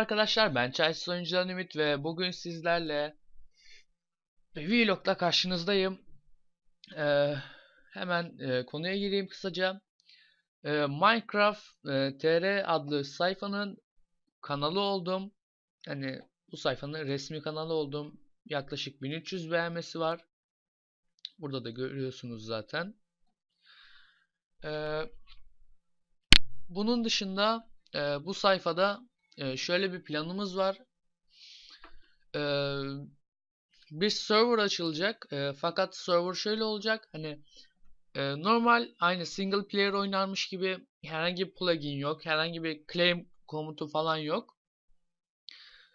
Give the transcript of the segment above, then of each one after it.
arkadaşlar ben Chelsea Oyuncular Ümit ve bugün sizlerle Vlog'da karşınızdayım. Ee, hemen e, konuya gireyim kısaca. Ee, Minecraft e, TR adlı sayfanın kanalı oldum. Hani bu sayfanın resmi kanalı oldum. Yaklaşık 1300 beğenmesi var. Burada da görüyorsunuz zaten. Ee, bunun dışında e, bu sayfada e, şöyle bir planımız var. E, bir server açılacak. E, fakat server şöyle olacak. Hani e, normal aynı single player oynarmış gibi herhangi bir plugin yok. Herhangi bir claim komutu falan yok.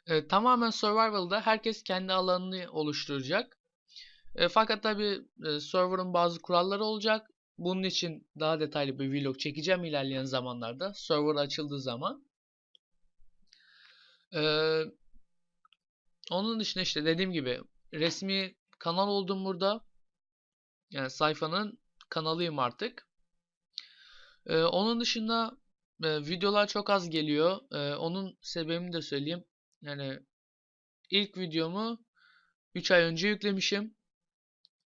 E, tamamen survival'da herkes kendi alanını oluşturacak. E, fakat tabi e, server'ın bazı kuralları olacak. Bunun için daha detaylı bir vlog çekeceğim ilerleyen zamanlarda. Server açıldığı zaman. Ee, onun dışında işte dediğim gibi resmi kanal oldum burada. Yani sayfanın kanalıyım artık. Ee, onun dışında e, videolar çok az geliyor. Ee, onun sebebini de söyleyeyim. Yani ilk videomu 3 ay önce yüklemişim.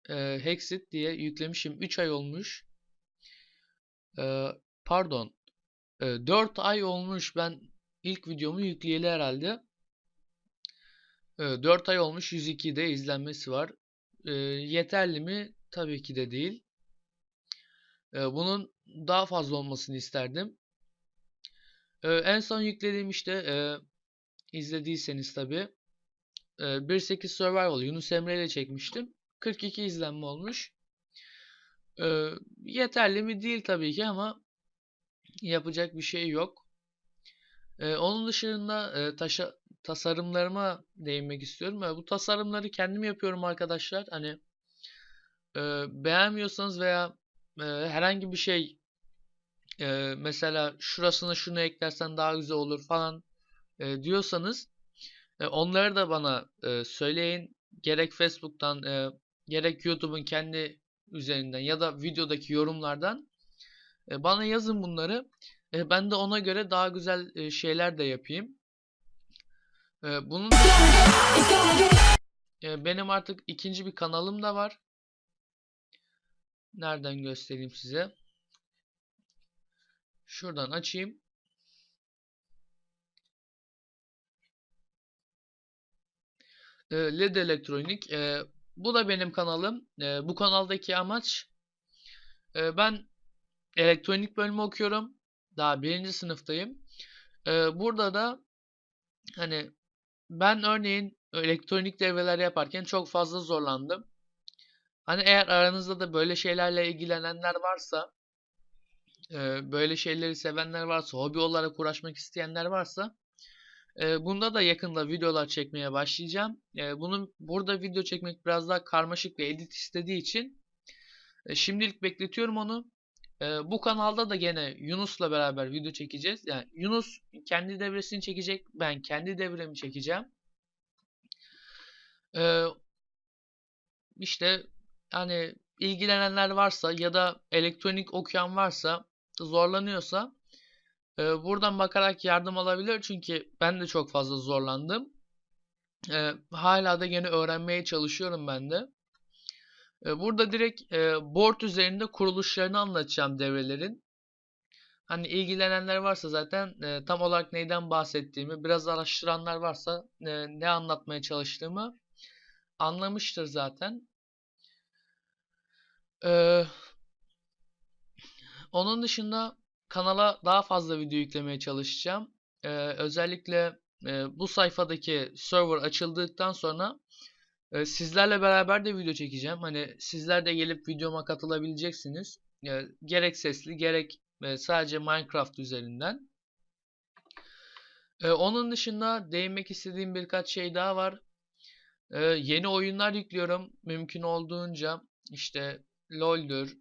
Ee, Hexit diye yüklemişim. 3 ay olmuş. Ee, pardon. Ee, 4 ay olmuş ben ilk videomu yükleyeli herhalde. E, ee, 4 ay olmuş 102'de izlenmesi var. E, yeterli mi? Tabii ki de değil. E, bunun daha fazla olmasını isterdim. En son yüklediğim işte e, izlediyseniz tabii. E, 1.8 Survival Yunus Emre ile çekmiştim. 42 izlenme olmuş. Yeterli mi? Değil tabii ki ama yapacak bir şey yok. Ee, onun dışında e, taşa, tasarımlarıma değinmek istiyorum. E, bu tasarımları kendim yapıyorum arkadaşlar. Hani e, beğenmiyorsanız veya e, herhangi bir şey e, mesela şurasına şunu eklersen daha güzel olur falan e, diyorsanız e, onları da bana e, söyleyin. Gerek Facebook'tan e, gerek YouTube'un kendi üzerinden ya da videodaki yorumlardan e, bana yazın bunları. E, ben de ona göre daha güzel e, şeyler de yapayım. E, bunun e, benim artık ikinci bir kanalım da var. Nereden göstereyim size? Şuradan açayım. LED Elektronik. E, bu da benim kanalım. E, bu kanaldaki amaç e, ben elektronik bölümü okuyorum. Daha birinci sınıftayım. Ee, burada da hani ben örneğin elektronik devreler yaparken çok fazla zorlandım. Hani eğer aranızda da böyle şeylerle ilgilenenler varsa, e, böyle şeyleri sevenler varsa, hobi olarak uğraşmak isteyenler varsa, e, bunda da yakında videolar çekmeye başlayacağım. E, bunun burada video çekmek biraz daha karmaşık ve edit istediği için şimdilik bekletiyorum onu. Ee, bu kanalda da gene Yunus'la beraber video çekeceğiz. Yani Yunus kendi devresini çekecek. Ben kendi devremi çekeceğim. Ee, işte yani ilgilenenler varsa ya da elektronik okuyan varsa zorlanıyorsa e, buradan bakarak yardım alabilir. Çünkü ben de çok fazla zorlandım. E, hala da gene öğrenmeye çalışıyorum ben de. E, burada direkt e, board üzerinde kuruluşlarını anlatacağım devrelerin. Hani ilgilenenler varsa zaten e, tam olarak neyden bahsettiğimi, biraz araştıranlar varsa ne anlatmaya çalıştığımı anlamıştır zaten. onun dışında kanala daha fazla video yüklemeye çalışacağım. özellikle bu sayfadaki server açıldıktan sonra sizlerle beraber de video çekeceğim. Hani sizler de gelip videoma katılabileceksiniz. Gerek sesli gerek sadece Minecraft üzerinden. Onun dışında değinmek istediğim birkaç şey daha var. Yeni oyunlar yüklüyorum. Mümkün olduğunca işte LoL'dür,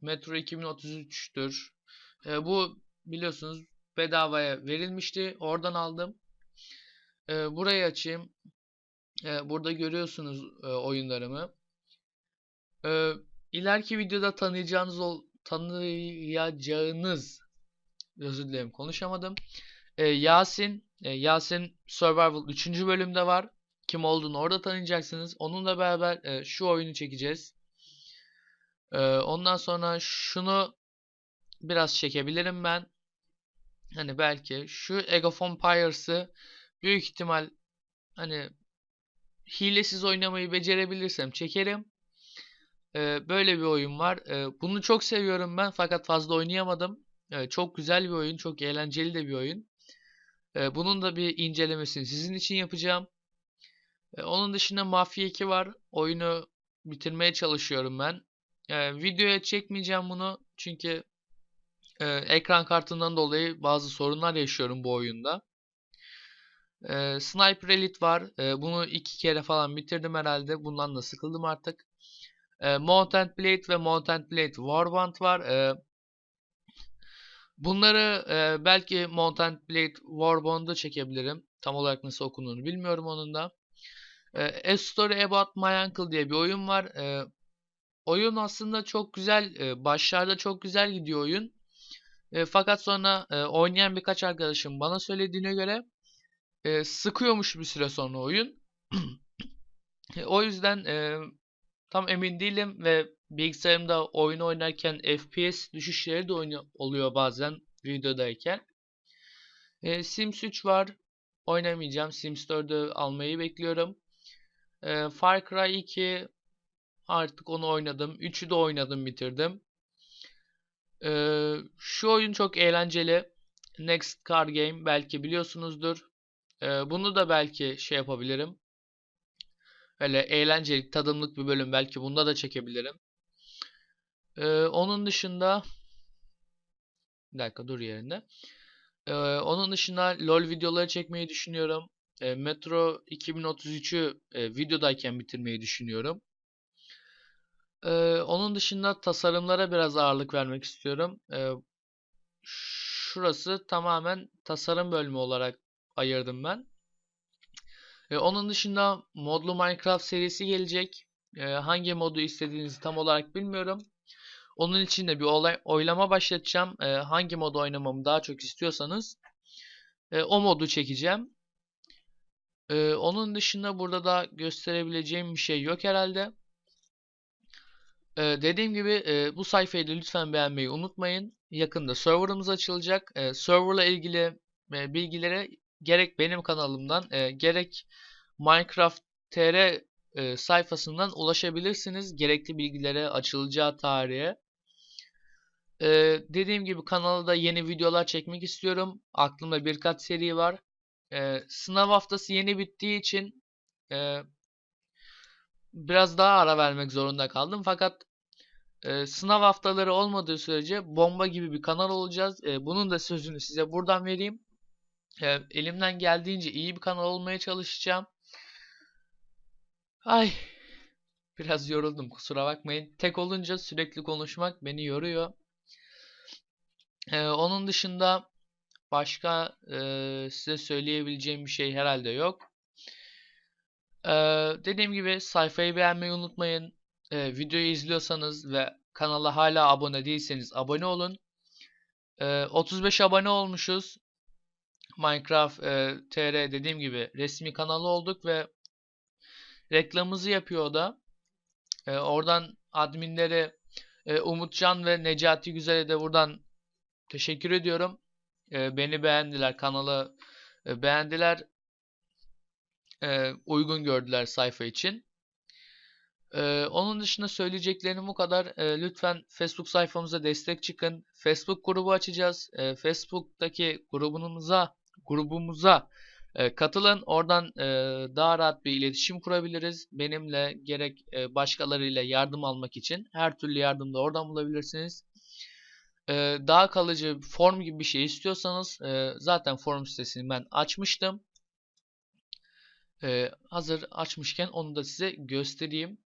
Metro 2033'tür. Bu biliyorsunuz bedavaya verilmişti. Oradan aldım. Burayı açayım. E, burada görüyorsunuz e, oyunlarımı. E, ileriki videoda tanıyacağınız ol, tanıyacağınız özür dilerim konuşamadım. E, Yasin, e, Yasin Survival 3. bölümde var. Kim olduğunu orada tanıyacaksınız. Onunla beraber e, şu oyunu çekeceğiz. E, ondan sonra şunu biraz çekebilirim ben. Hani belki şu Age of Empires'ı büyük ihtimal hani hilesiz oynamayı becerebilirsem çekerim. Ee, böyle bir oyun var. Ee, bunu çok seviyorum ben fakat fazla oynayamadım. Ee, çok güzel bir oyun, çok eğlenceli de bir oyun. Bunun da bir incelemesini sizin için yapacağım. Onun dışında Mafia 2 var. Oyunu bitirmeye çalışıyorum ben. Videoya çekmeyeceğim bunu çünkü e, ekran kartından dolayı bazı sorunlar yaşıyorum bu oyunda. E, Sniper Elite var. E, bunu iki kere falan bitirdim herhalde. Bundan da sıkıldım artık. E, Mountain Blade ve Mountain Blade Warband var. E, bunları e, belki Mountain Blade Warband'ı çekebilirim. Tam olarak nasıl okunduğunu bilmiyorum onun da. E, A Story About My Uncle diye bir oyun var. E, oyun aslında çok güzel. E, başlarda çok güzel gidiyor oyun. E, fakat sonra e, oynayan birkaç arkadaşım bana söylediğine göre e, sıkıyormuş bir süre sonra oyun. e, o yüzden e, tam emin değilim ve bilgisayarımda oyun oynarken FPS düşüşleri de oluyor bazen videodayken. E, Sims 3 var. Oynamayacağım. Sims 4'ü almayı bekliyorum. E, Far Cry 2 artık onu oynadım. 3'ü de oynadım bitirdim. Ee, şu oyun çok eğlenceli. Next Car Game belki biliyorsunuzdur. Ee, bunu da belki şey yapabilirim. Böyle eğlenceli, tadımlık bir bölüm belki bunda da çekebilirim. Ee, onun dışında bir dakika dur yerinde. Ee, onun dışında LoL videoları çekmeyi düşünüyorum. Ee, Metro 2033'ü e, videodayken bitirmeyi düşünüyorum. Ee, onun dışında tasarımlara biraz ağırlık vermek istiyorum. Ee, şurası tamamen tasarım bölümü olarak ayırdım ben. Ee, onun dışında modlu Minecraft serisi gelecek. Ee, hangi modu istediğinizi tam olarak bilmiyorum. Onun için de bir olay, oylama başlatacağım. Ee, hangi modu oynamamı daha çok istiyorsanız e, o modu çekeceğim. Ee, onun dışında burada da gösterebileceğim bir şey yok herhalde. Ee, dediğim gibi e, bu sayfayı da lütfen beğenmeyi unutmayın. Yakında serverımız açılacak. E, serverla ilgili e, bilgilere gerek benim kanalımdan e, gerek Minecraft TR e, sayfasından ulaşabilirsiniz. Gerekli bilgilere, açılacağı tarihe. E, dediğim gibi kanalda yeni videolar çekmek istiyorum. Aklımda birkaç seri var. E, sınav haftası yeni bittiği için e, biraz daha ara vermek zorunda kaldım. Fakat e, sınav haftaları olmadığı sürece bomba gibi bir kanal olacağız. E, bunun da sözünü size buradan vereyim. E, elimden geldiğince iyi bir kanal olmaya çalışacağım. Ay biraz yoruldum kusura bakmayın. Tek olunca sürekli konuşmak beni yoruyor. E, onun dışında başka e, size söyleyebileceğim bir şey herhalde yok. Ee, dediğim gibi sayfayı beğenmeyi unutmayın. Ee, videoyu izliyorsanız ve kanala hala abone değilseniz abone olun. Ee, 35 abone olmuşuz. Minecraft e, TR dediğim gibi resmi kanalı olduk ve reklamımızı yapıyor da. Ee, oradan adminlere e, Umutcan ve Necati Güzel'e de buradan teşekkür ediyorum. Ee, beni beğendiler, kanalı e, beğendiler e, uygun gördüler sayfa için. E, onun dışında söyleyeceklerim bu kadar. E, lütfen Facebook sayfamıza destek çıkın. Facebook grubu açacağız. E, Facebook'taki grubumuza grubumuza e, katılın. Oradan e, daha rahat bir iletişim kurabiliriz. Benimle gerek e, başkalarıyla yardım almak için her türlü yardımda oradan bulabilirsiniz. Daha kalıcı form gibi bir şey istiyorsanız zaten form sitesini ben açmıştım. Hazır açmışken onu da size göstereyim.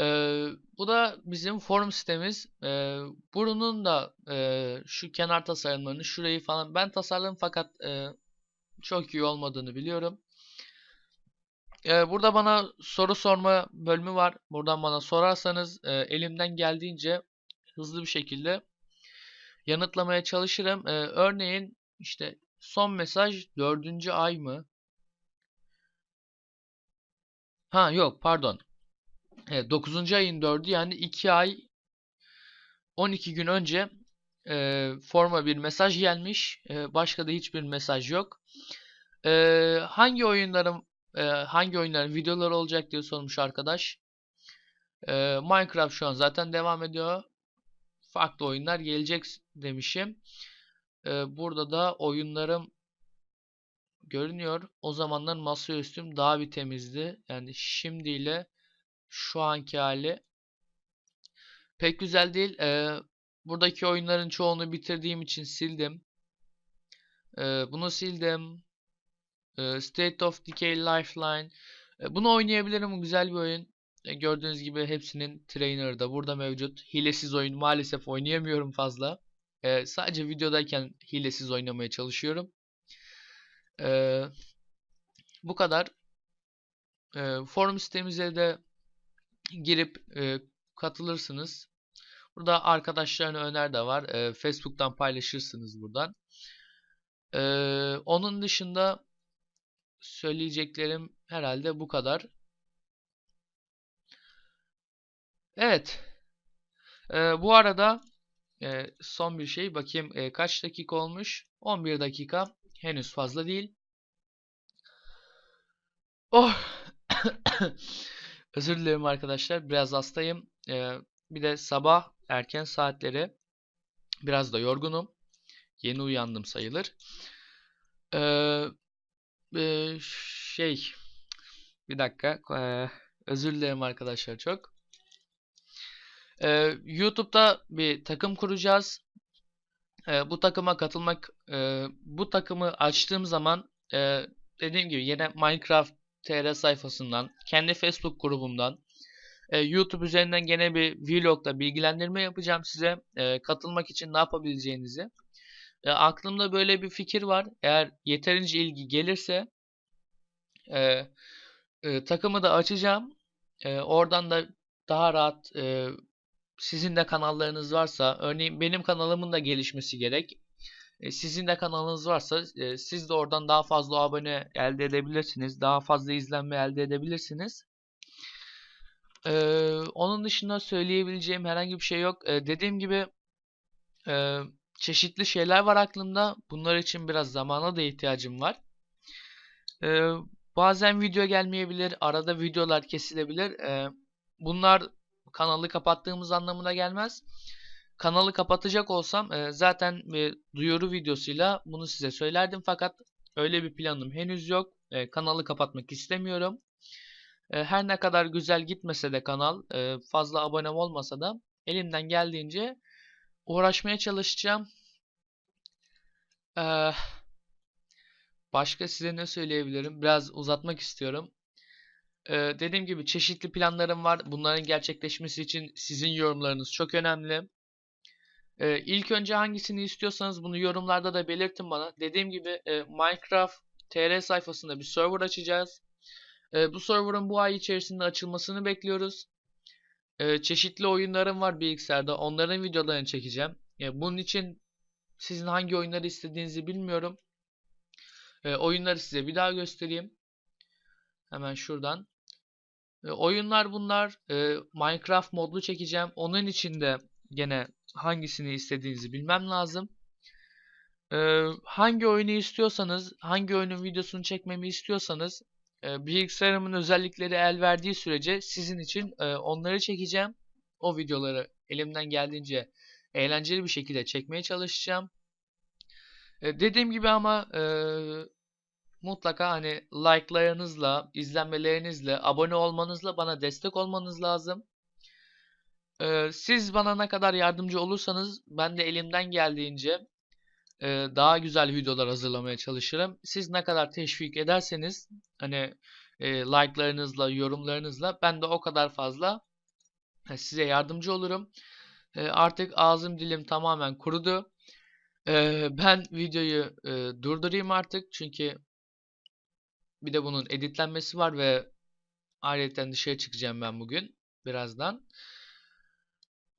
Ee, bu da bizim form sitemiz. Ee, bunun da e, şu kenar tasarımlarını şurayı falan ben tasarladım fakat e, çok iyi olmadığını biliyorum. Ee, burada bana soru sorma bölümü var. Buradan bana sorarsanız e, elimden geldiğince hızlı bir şekilde yanıtlamaya çalışırım. E, örneğin işte son mesaj dördüncü ay mı? Ha yok pardon. Evet, 9. ayın 4'ü yani 2 ay 12 gün önce e, forma bir mesaj gelmiş. E, başka da hiçbir mesaj yok. E, hangi oyunların e, hangi oyunların videoları olacak diye sormuş arkadaş. E, Minecraft şu an zaten devam ediyor. Farklı oyunlar gelecek demişim. E, burada da oyunlarım görünüyor. O zamanlar masaüstüm daha bir temizdi. Yani şimdiyle şu anki hali pek güzel değil. Ee, buradaki oyunların çoğunu bitirdiğim için sildim. Ee, bunu sildim. Ee, State of Decay Lifeline. Ee, bunu oynayabilirim. Güzel bir oyun. Ee, gördüğünüz gibi hepsinin trainer'ı da burada mevcut. Hilesiz oyun maalesef oynayamıyorum fazla. Ee, sadece videodayken hilesiz oynamaya çalışıyorum. Ee, bu kadar. Ee, forum sitemize de girip e, katılırsınız. Burada arkadaşlarına öner de var. E, Facebook'tan paylaşırsınız buradan. E, onun dışında söyleyeceklerim herhalde bu kadar. Evet. E, bu arada e, son bir şey bakayım e, kaç dakika olmuş? 11 dakika. Henüz fazla değil. Oh. Özür dilerim arkadaşlar. Biraz hastayım. Ee, bir de sabah erken saatleri biraz da yorgunum. Yeni uyandım sayılır. Ee, e, şey bir dakika. Ee, özür dilerim arkadaşlar çok. Ee, YouTube'da bir takım kuracağız. Ee, bu takıma katılmak e, bu takımı açtığım zaman e, dediğim gibi yine Minecraft TR sayfasından, kendi Facebook grubumdan, e, YouTube üzerinden gene bir vlogla bilgilendirme yapacağım size. E, katılmak için ne yapabileceğinizi. E, aklımda böyle bir fikir var. Eğer yeterince ilgi gelirse e, e, takımı da açacağım. E, oradan da daha rahat e, sizin de kanallarınız varsa, örneğin benim kanalımın da gelişmesi gerek. E, sizin de kanalınız varsa e, siz de oradan daha fazla abone elde edebilirsiniz. Daha fazla izlenme elde edebilirsiniz. E, onun dışında söyleyebileceğim herhangi bir şey yok. Dediğim gibi çeşitli şeyler var aklımda. Bunlar için biraz zamana da ihtiyacım var. Bazen video gelmeyebilir. Arada videolar kesilebilir. Bunlar kanalı kapattığımız anlamına gelmez. Kanalı kapatacak olsam e, zaten bir duyuru videosuyla bunu size söylerdim fakat öyle bir planım henüz yok. E, kanalı kapatmak istemiyorum. E, her ne kadar güzel gitmese de kanal, e, fazla abonem olmasa da elimden geldiğince uğraşmaya çalışacağım. E, başka size ne söyleyebilirim? Biraz uzatmak istiyorum. E, dediğim gibi çeşitli planlarım var. Bunların gerçekleşmesi için sizin yorumlarınız çok önemli. Ee, ilk önce hangisini istiyorsanız bunu yorumlarda da belirtin bana. Dediğim gibi e, Minecraft TR sayfasında bir server açacağız. E, bu server'ın bu ay içerisinde açılmasını bekliyoruz. E, çeşitli oyunlarım var bilgisayarda. Onların videolarını çekeceğim. E, bunun için sizin hangi oyunları istediğinizi bilmiyorum. E, oyunları size bir daha göstereyim. Hemen şuradan. E, oyunlar bunlar. E, Minecraft modlu çekeceğim. Onun için de gene hangisini istediğinizi bilmem lazım. Ee, hangi oyunu istiyorsanız, hangi oyunun videosunu çekmemi istiyorsanız e, bilgisayarımın özellikleri el verdiği sürece sizin için e, onları çekeceğim. O videoları elimden geldiğince eğlenceli bir şekilde çekmeye çalışacağım. E, dediğim gibi ama e, mutlaka hani like'larınızla, izlenmelerinizle, abone olmanızla bana destek olmanız lazım. Ee, siz bana ne kadar yardımcı olursanız ben de elimden geldiğince e, daha güzel videolar hazırlamaya çalışırım. Siz ne kadar teşvik ederseniz hani e, like'larınızla, yorumlarınızla ben de o kadar fazla e, size yardımcı olurum. E, artık ağzım dilim tamamen kurudu. E, ben videoyu e, durdurayım artık çünkü bir de bunun editlenmesi var ve ayrıca dışarı çıkacağım ben bugün birazdan.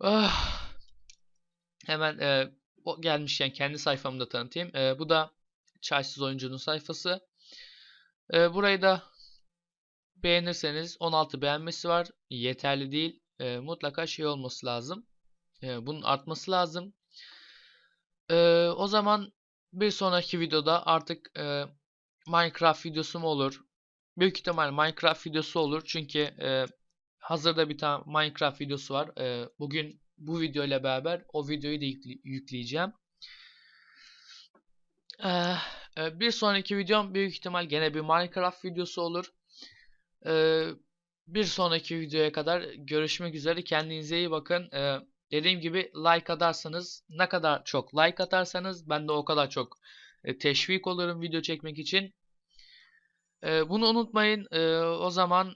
Ah. Hemen e, o gelmişken kendi sayfamı da tanıtayım. Ee, bu da Çaysız Oyuncunun sayfası. Ee, burayı da beğenirseniz 16 beğenmesi var. Yeterli değil. Ee, mutlaka şey olması lazım. Ee, bunun artması lazım. Ee, o zaman bir sonraki videoda artık e, Minecraft videosu mu olur? Büyük ihtimal Minecraft videosu olur. Çünkü e, hazırda bir tane Minecraft videosu var. E, bugün bu video ile beraber o videoyu da yükle- yükleyeceğim. Eh, e, bir sonraki videom büyük ihtimal gene bir Minecraft videosu olur. E, bir sonraki videoya kadar görüşmek üzere. Kendinize iyi bakın. E, dediğim gibi like atarsanız ne kadar çok like atarsanız ben de o kadar çok e, teşvik olurum video çekmek için. Bunu unutmayın. O zaman